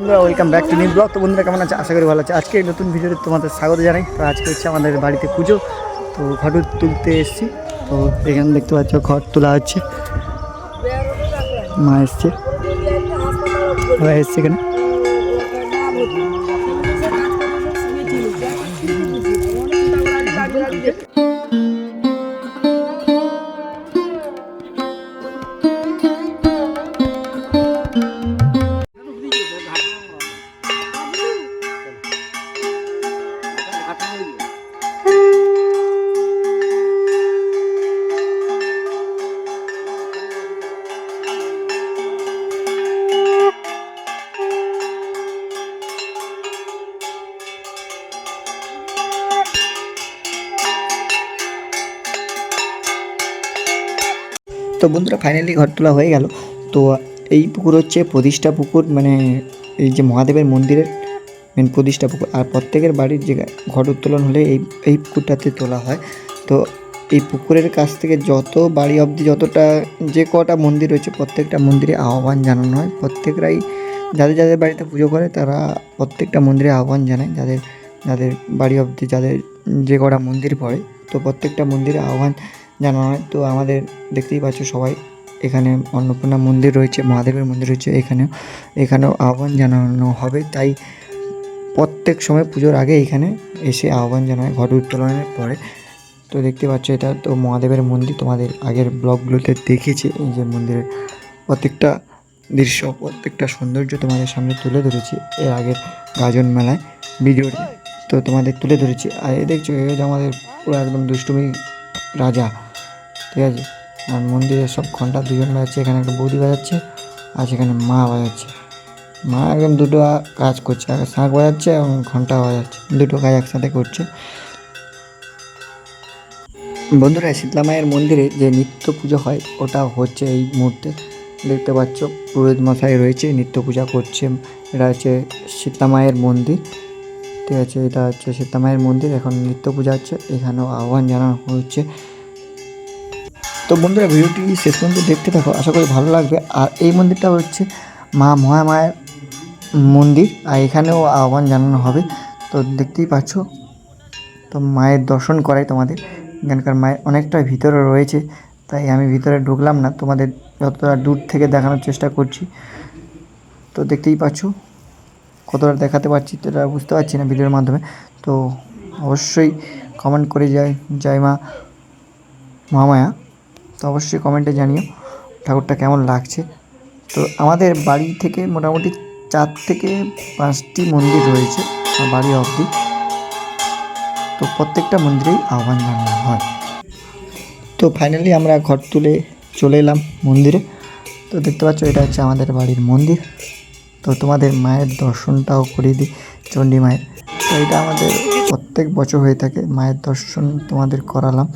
বন্ধুরা welcome back to new blog তো বন্ধুরা, কেমন আছে? আশা করি ভালো আছে। আজকে নতুন ভিডিওতে তোমাদের স্বাগত জানাই। তো আজকে হচ্ছে আমাদের বাড়িতে পুজো। তো ঘট তুলতে এসেছি। তো এখানে দেখতে পাচ্ছ, ঘর তোলা হচ্ছে। মা এসছে। এসছে এখানে। তো বন্ধুরা ফাইনালি ঘর তোলা হয়ে গেল। তো এই পুকুর হচ্ছে প্রতিষ্ঠা পুকুর মানে এই যে মহাদেবের মন্দিরের মেন প্রতিষ্ঠা পুকুর। আর প্রত্যেকের বাড়ির যে ঘর উত্তোলন হলে এই এই পুকুরটাতে তোলা হয়। তো এই পুকুরের কাছ থেকে যত বাড়ি অবধি যতটা যে কটা মন্দির রয়েছে, প্রত্যেকটা মন্দিরে আহ্বান জানানো হয়। প্রত্যেকরাই যাদের যাদের বাড়িতে পুজো করে, তারা প্রত্যেকটা মন্দিরে আহ্বান জানায়। যাদের যাদের বাড়ি অবধি, যাদের যে কটা মন্দির পড়ে, তো প্রত্যেকটা মন্দিরে আহ্বান জানানো হয় তো আমাদের দেখতেই পাচ্ছ সবাই, এখানে অন্নপূর্ণা মন্দির রয়েছে, মহাদেবের মন্দির রয়েছে এখানেও। এখানেও আহ্বান জানানো হবে, তাই প্রত্যেক সময় পুজোর আগে এখানে এসে আহ্বান জানায় ঘট উত্তোলনের পরে। তো দেখতে পাচ্ছ এটা তো মহাদেবের মন্দির, তোমাদের আগের ব্লগগুলোতে দেখেছি, এই যে মন্দিরের প্রত্যেকটা দৃশ্য, প্রত্যেকটা সৌন্দর্য তোমাদের সামনে তুলে ধরেছি এর আগের গাজন মেলায়, ভিডিওতে। তো তোমাদের তুলে ধরেছি, আর এই দেখছ যে আমাদের পুরো একদম দুষ্টুমি রাজা। ঠিক আছে? আর মন্দিরের সব ঘণ্টা দুজন বাজাচ্ছে, এখানে একটা বৌদি বাজাচ্ছে আর সেখানে মা বাজাচ্ছে। মা একদম দুটো কাজ করছে, আগে শাঁখ বাজাচ্ছে এবং ঘণ্টা বাজাচ্ছে, দুটো কাজ একসাথে করছে। বন্ধুরা শীতলা মায়ের মন্দিরে যে নিত্য পুজো হয়, ওটা হচ্ছে এই মুহূর্তে। দেখতে পাচ্ছ, পুরোহিত মশাই রয়েছে, নিত্য পূজা করছে। এটা হচ্ছে শীতলা মায়ের মন্দির। ঠিক আছে, এটা হচ্ছে সীতা মায়ের মন্দির, এখন নিত্য পূজা হচ্ছে, এখানেও আহ্বান জানানো হচ্ছে। তো বন্ধুরা ভিডিওটি শেষ পর্যন্ত দেখতে থাকো, আশা করি ভালো লাগবে। আর এই মন্দিরটা হচ্ছে মা মহামায়ের মন্দির, আর এখানেও আহ্বান জানানো হবে। তো দেখতেই পাচ্ছ, তো মায়ের দর্শন করাই তোমাদের। এখানকার মায়ের অনেকটা ভিতরে রয়েছে, তাই আমি ভিতরে ঢুকলাম না, তোমাদের যতটা দূর থেকে দেখানোর চেষ্টা করছি। তো দেখতেই পাচ্ছ, কতটা দেখাতে পারছি সেটা বুঝতে পারছি না ভিডিওর মাধ্যমে। তো অবশ্যই কমেন্ট করে যায় জয় মা মহামায়া। তো অবশ্যই কমেন্টে জানিও ঠাকুরটা কেমন লাগছে। তো আমাদের বাড়ি থেকে মোটামুটি চার থেকে পাঁচটি মন্দির রয়েছে বাড়ি অবধি। তো প্রত্যেকটা মন্দিরেই আহ্বান জানানো হয়। তো ফাইনালি আমরা ঘর তুলে চলে এলাম মন্দিরে। তো দেখতে পাচ্ছ এটা হচ্ছে আমাদের বাড়ির মন্দির। তো তোমাদের মায়ের দর্শনটাও করিয়ে দিই চণ্ডী মায়ের। তো এটা আমাদের প্রত্যেক বছর হয়ে থাকে মায়ের দর্শন তোমাদের করালাম।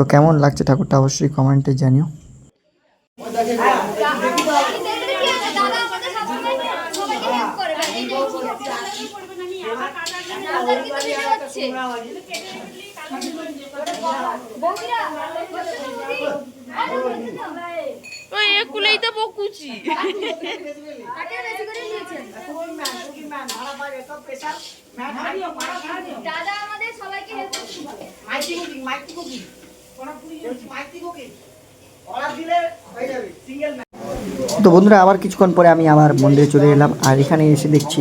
তো কেমন লাগছে ঠাকুরটা অবশ্যই কমেন্টে জানিও। ওই তো বকুচি। দাদা আমাদের সবাইকে হেল্প করতে তো বন্ধুরা, আবার কিছুক্ষণ পরে আমি আবার মন্দিরে চলে এলাম। আর এখানে এসে দেখছি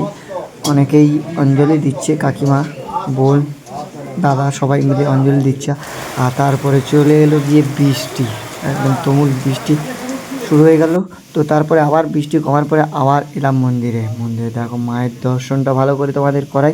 অনেকেই অঞ্জলি দিচ্ছে, কাকিমা, বোন, দাদা, সবাই মিলে অঞ্জলি দিচ্ছে। আর তারপরে চলে এলো গিয়ে বৃষ্টি, একদম তুমুল বৃষ্টি শুরু হয়ে গেল। তো তারপরে আবার বৃষ্টি কমার পরে আবার এলাম মন্দিরে। মন্দিরে দেখো, মায়ের দর্শনটা ভালো করে তোমাদের করাই।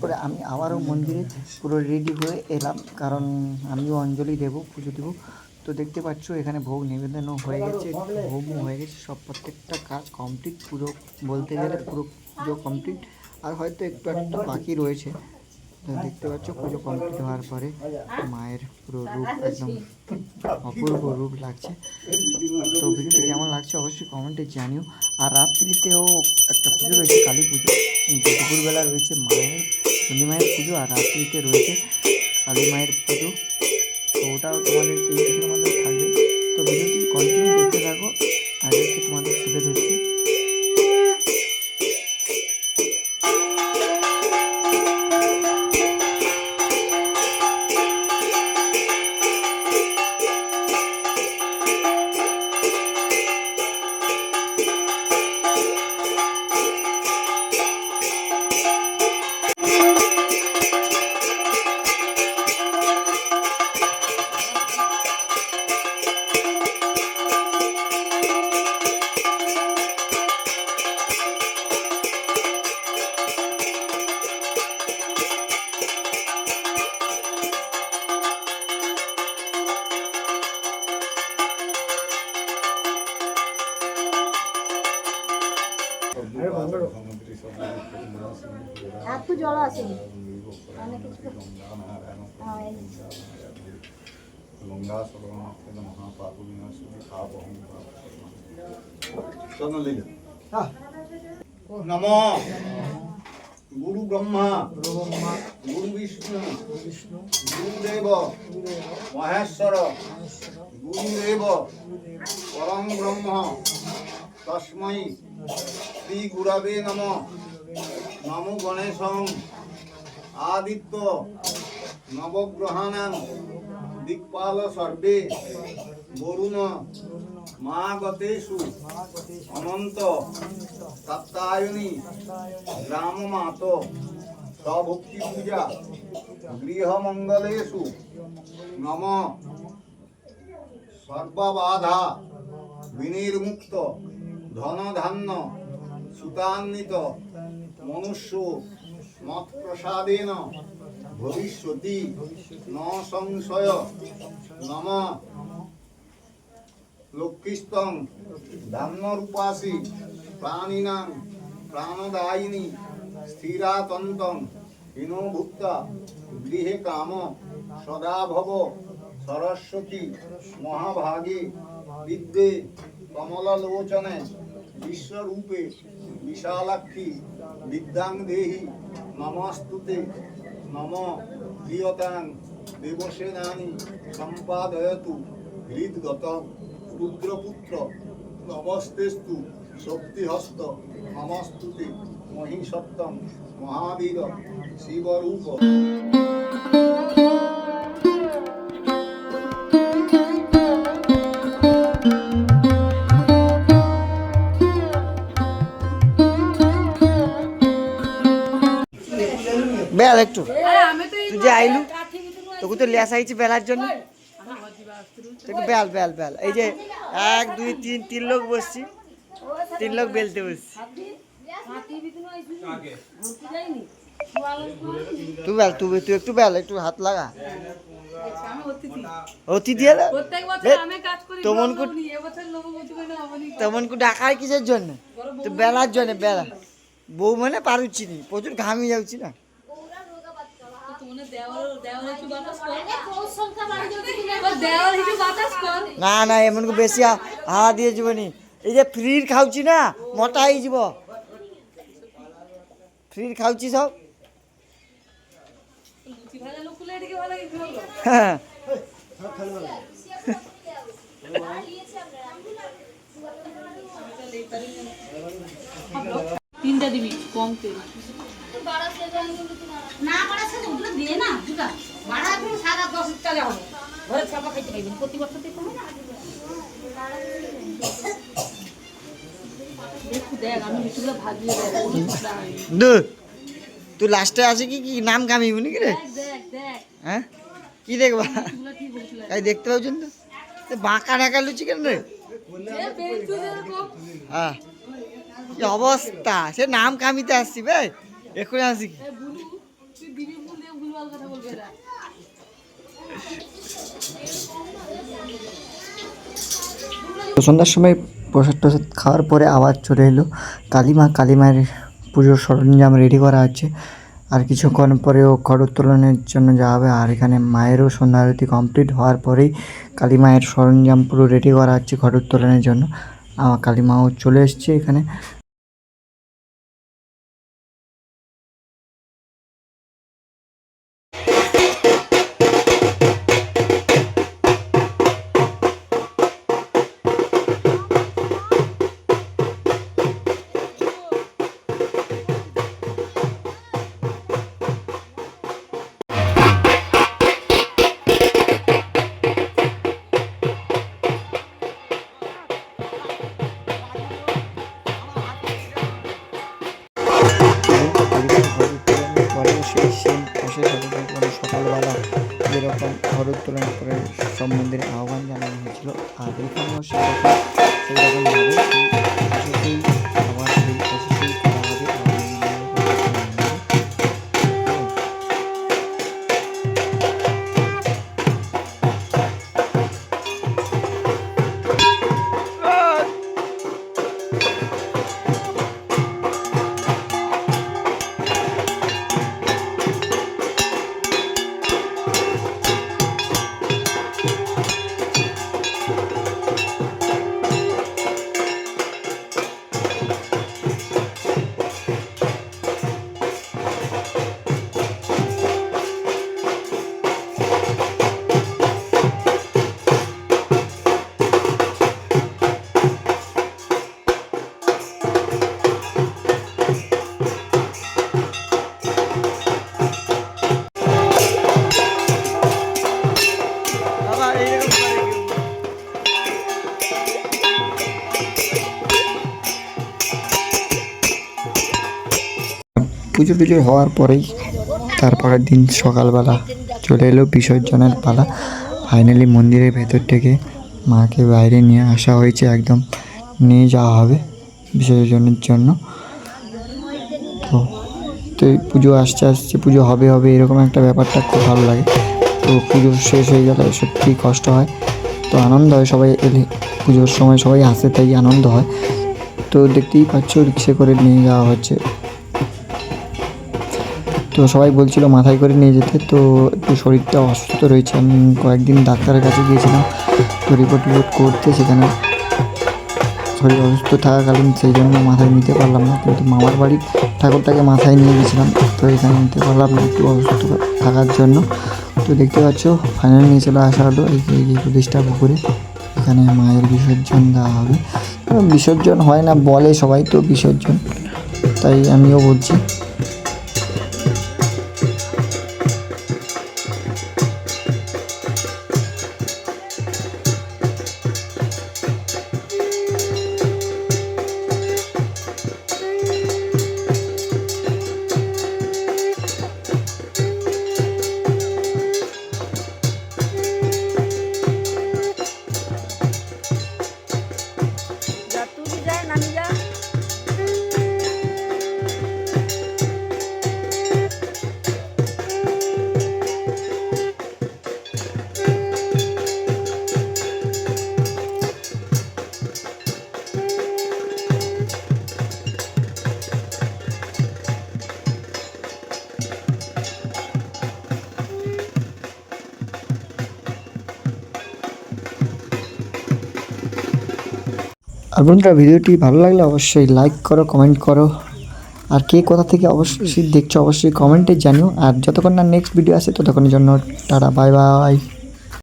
কমপ্লিট হওয়ার পরে আমি আবারও মন্দিরে পুরো রেডি হয়ে এলাম। কারণ আমিও অঞ্জলি দেব, পুজো দেবো। তো দেখতে পাচ্ছ, এখানে ভোগ নিবেদনও হয়ে গেছে, ভোগও হয়ে গেছে। সব প্রত্যেকটা কাজ কমপ্লিট পুরো বলতে গেলে পুরো পুজো কমপ্লিট আর হয়তো একটু একটু বাকি রয়েছে। দেখতে পাচ্ছ, পুজো কমপ্লিট হওয়ার পরে মায়ের পুরো রূপ একদম অপূর্ব রূপ লাগছে। তো ভিডিওটি কেমন লাগছে অবশ্যই কমেন্টে জানিও। আর রাত্রিতেও একটা পুজো রয়েছে, কালী পুজো। দুপুরবেলা রয়েছে মায়ের, শনি মায়ের পুজো, আর রাত্রিতে রয়েছে কালী মায়ের পুজো। তো ওটাও তোমাদের এই একটু জল আসেনি অনেক কিছু হ্যাঁ, এই নম। গুরু ব্রহ্মা। গুরু বিষ্ণু। গুরুদেব। মহেশ্বর। গুরুদেব। পরম ব্রহ্ম। তস্মৈ। শ্রী গুরবে নম। নম গণেশং আদিত্য। নবগ্রহাণাং দিকপাল সর্বে বরুণ। মা গতেষু অনন্ত। সত্তায়নী রাম মাত। সভক্তি পূজা গৃহমঙ্গলেষু নম। সর্ববাধা বিনির্মুক্ত ধনধান্য সুতান্বিত, মনুষ্য মৎপ্রসাদেন, ভবিষ্যতি ন সংশয় নম। লক্ষ্মীস্তং ধান্যরূপাসি প্রাণিনাং প্রাণদায়িনী স্থিরাতন্তং হীনভুক্তা গৃহে কাম সদা ভব সরস্বতী মহাভাগে বিদ্যে কমললোচনে বিশ্বরূপে বিশালাক্ষী বিদ্যাং দেহি নমস্তুতে। নম, প্রিয়তাং, দেবসেনানি, সম্পাদয়তু হৃদগত রুদ্রপুত্র নমস্তেস্তু, শক্তিহস্ত, নমস্তুতে, মহিষত্তম, মহাবীর, শিবরূপ। বেল একটু। আরে এই তুই যে আইলু তোকে তো লেস আইছি বেলার জন্য। একটু বেল বেল বেল। এই যে এক দুই তিন তিন লোক বসছি। তিন লোক বেলতে বসছি। তুই বেল তুই তুই একটু বেল একটু হাত লাগা। অতিথি অতি দিয়ে দে। প্রত্যেক বছর এ, আমি কাজ করি তোমন নবমী, কু- এবছর নবমী তুমি না অবনী তেমন কু ডাকার কিসের জন্য? তো বেলার জন্য বেলা বউ মানে পারুচ্ছি নি প্রচুর ঘামি যাচ্ছি না। না না এমন কু বেশি হা- হাওয়া দিয়ে যাবনি এই যে ফ্রির খাওছি না মোটা হয়ে যাব ফ্রির খাওছি সব। হ্যাঁ। তিনটা দিবি কম তেল। না বাড়া সাথে ওগুলো দিয়ে না দুটা বাড়া এখন সারা দশ চালে হবে। ঘরে চাপা খাইতে পাইবেন প্রতি বছর দেখো না। দেখ দেখ আমি লুচিগুলো ভাজিয়ে দেখ কোনো টুকরা হয়নি দু তুই লাস্টে আছে কি কি নাম কামিব নাকি রে? হ্যাঁ? কি দেখবা? এই দেখতে পাচ্ছেন তো বাঁকা ঢাকা লুচি কেন রে? হ্যাঁ। কি অবস্থা? সে নাম কামিতে আসছি বে এক্ষুনি আসি কি? তো সন্ধ্যার সময় প্রসাদ টসাদ খাওয়ার পরে আবার চলে এলো। কালীমা কালীমায়ের পুজোর সরঞ্জাম রেডি করা আছে। আর কিছুক্ষণ পরেও ঘর উত্তোলনের জন্য যাওয়া হবে। আর এখানে মায়েরও সন্ধ্যা আরতি কমপ্লিট হওয়ার পরেই কালী মায়ের সরঞ্জাম পুরো রেডি করা হচ্ছে ঘর উত্তোলনের জন্য। আমার কালী মাও চলে এসছে এখানে। পুজো টুজো হওয়ার পরেই তারপরের দিন সকালবেলা চলে এলো বিসর্জনের পালা। ফাইনালি মন্দিরের ভেতর থেকে মাকে বাইরে নিয়ে আসা হয়েছে একদম। নিয়ে যাওয়া হবে বিসর্জনের জন্য। তো তো এই পুজো আসছে আসছে, পুজো হবে হবে এরকম একটা ব্যাপারটা খুব ভালো লাগে। তো পুজো শেষ হয়ে গেলে সত্যি কষ্ট হয়। তো আনন্দ হয় সবাই এলে, পুজোর সময় সবাই আসে তাই আনন্দ হয়। তো দেখতেই পাচ্ছ, রিক্সে করে নিয়ে যাওয়া হচ্ছে। তো সবাই বলছিল মাথায় করে নিয়ে যেতে, তো একটু শরীরটা অসুস্থ রয়েছে। আমি কয়েকদিন ডাক্তারের কাছে গিয়েছিলাম, তো রিপোর্ট টিপোর্ট করতে সেখানে শরীর অসুস্থ থাকাকালীন সেই জন্য মাথায় নিতে পারলাম না। কিন্তু মামার বাড়ির ঠাকুরটাকে মাথায় নিয়ে গেছিলাম তো এখানে নিতে পারলাম না একটু অসুস্থ থাকার জন্য। তো দেখতে পাচ্ছ ফাইনাল নিয়ে চলে আসা হলো, এই প্রতিষ্ঠা পুকুরে, এখানে মায়ের বিসর্জন দেওয়া হবে। বিসর্জন হয় না বলে সবাই তো বিসর্জন, তাই আমিও বলছি। আর বন্ধুরা, ভিডিওটি ভালো লাগলে অবশ্যই লাইক করো কমেন্ট করো। আর কে কোথা থেকে অবশ্যই দেখছ অবশ্যই কমেন্টে জানিও। আর যতক্ষণ না নেক্সট ভিডিও আসে, ততক্ষণের জন্য টাটা বাই বাই